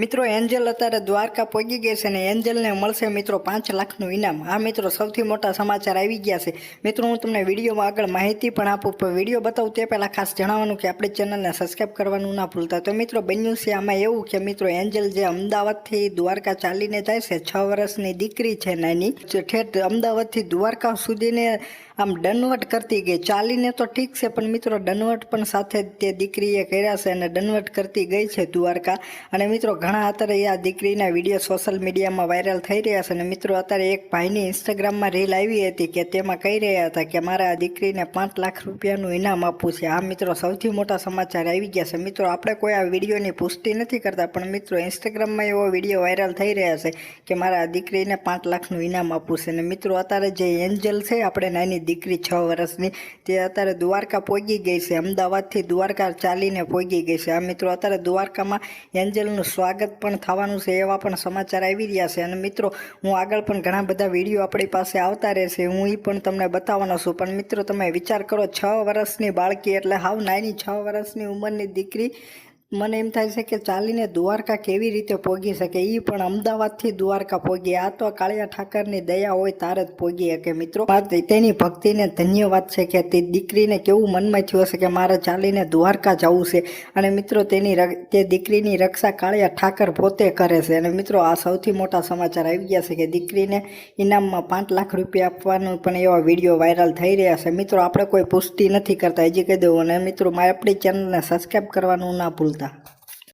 મિત્રો, એન્જલ અત્યારે દ્વારકા પહોંચી ગઈ છે અને એન્જલને મળશે મિત્રો પાંચ લાખનું ઇનામ. આ મિત્રો, સૌથી મોટા સમાચાર આવી ગયા છે. મિત્રો, હું તમને વિડીયોમાં આગળ માહિતી પણ આપું, પણ વીડિયો બતાવું તે પહેલાં ખાસ જણાવવાનું કે આપણી ચેનલને સબસ્ક્રાઈબ કરવાનું ના ભૂલતા. તો મિત્રો, બન્યું છે આમાં એવું કે મિત્રો, એન્જલ જે અમદાવાદથી દ્વારકા ચાલીને જાય છે, છ વર્ષની દીકરી છે નાની. ઠેઠ અમદાવાદથી દ્વારકા સુધીને આમ દનવટ કરતી ગઈ. ચાલીને તો ઠીક છે, પણ મિત્રો દનવટ પણ સાથે તે દીકરીએ કર્યા છે અને દનવટ કરતી ગઈ છે દ્વારકા. અને મિત્રો ઘણા અત્યારે આ દીકરીના વીડિયો સોશિયલ મીડિયામાં વાયરલ થઈ રહ્યા છે અને મિત્રો અત્યારે એક ભાઈની ઇન્સ્ટાગ્રામમાં રીલ આવી હતી કે તેમાં કહી રહ્યા હતા કે મારે આ દીકરીને પાંચ લાખ રૂપિયાનું ઇનામ આપવું છે. આ મિત્રો, સૌથી મોટા સમાચાર આવી ગયા છે. મિત્રો, આપણે કોઈ આ વિડીયોની પુષ્ટિ નથી કરતા, પણ મિત્રો ઇન્સ્ટાગ્રામમાં એવો વીડિયો વાયરલ થઈ રહ્યા છે કે મારા દીકરીને પાંચ લાખનું ઇનામ આપવું છે. અને મિત્રો, અત્યારે જે એન્જલ છે, આપણે નાની દીકરી છ વર્ષની, તે અત્યારે દ્વારકા પહોંચી ગઈ છે. અમદાવાદથી દ્વારકા ચાલીને પહોંચી ગઈ છે. આ મિત્રો અત્યારે દ્વારકામાં એન્જલનું સ્વાગત પણ થવાનું છે એવા પણ સમાચાર આવી રહ્યા છે. અને મિત્રો, હું આગળ પણ ઘણા બધા વીડિયો આપણી પાસે આવતા રહેશે હું એ પણ તમને બતાવવાનો છું. પણ મિત્રો, તમે વિચાર કરો, છ વર્ષની બાળકી એટલે હાવ નાની, છ વર્ષની ઉંમરની દીકરી મને એમ થાય છે કે ચાલીને દ્વારકા કેવી રીતે પહોંચી શકે? એ પણ અમદાવાદથી દ્વારકા પહોંચી આ તો કાળિયા ઠાકરની દયા હોય તારે જ પહોંચી શકે મિત્રો. તેની ભક્તિને ધન્યવાદ છે કે તે દીકરીને કેવું મનમાં થયું હશે કે મારે ચાલીને દ્વારકા જવું છે. અને મિત્રો તેની તે દીકરીની રક્ષા કાળિયા ઠાકર પોતે કરે છે. અને મિત્રો આ સૌથી મોટા સમાચાર આવી ગયા છે કે દીકરીને ઇનામમાં પાંચ લાખ રૂપિયા આપવાનું પણ એવા વીડિયો વાયરલ થઈ રહ્યા છે. મિત્રો, આપણે કોઈ પુષ્ટિ નથી કરતા. હજી કહી દઉં અને મિત્રો, મારે આપણી ચેનલને સબસ્ક્રાઈબ કરવાનું ના ભૂલતા. айтылды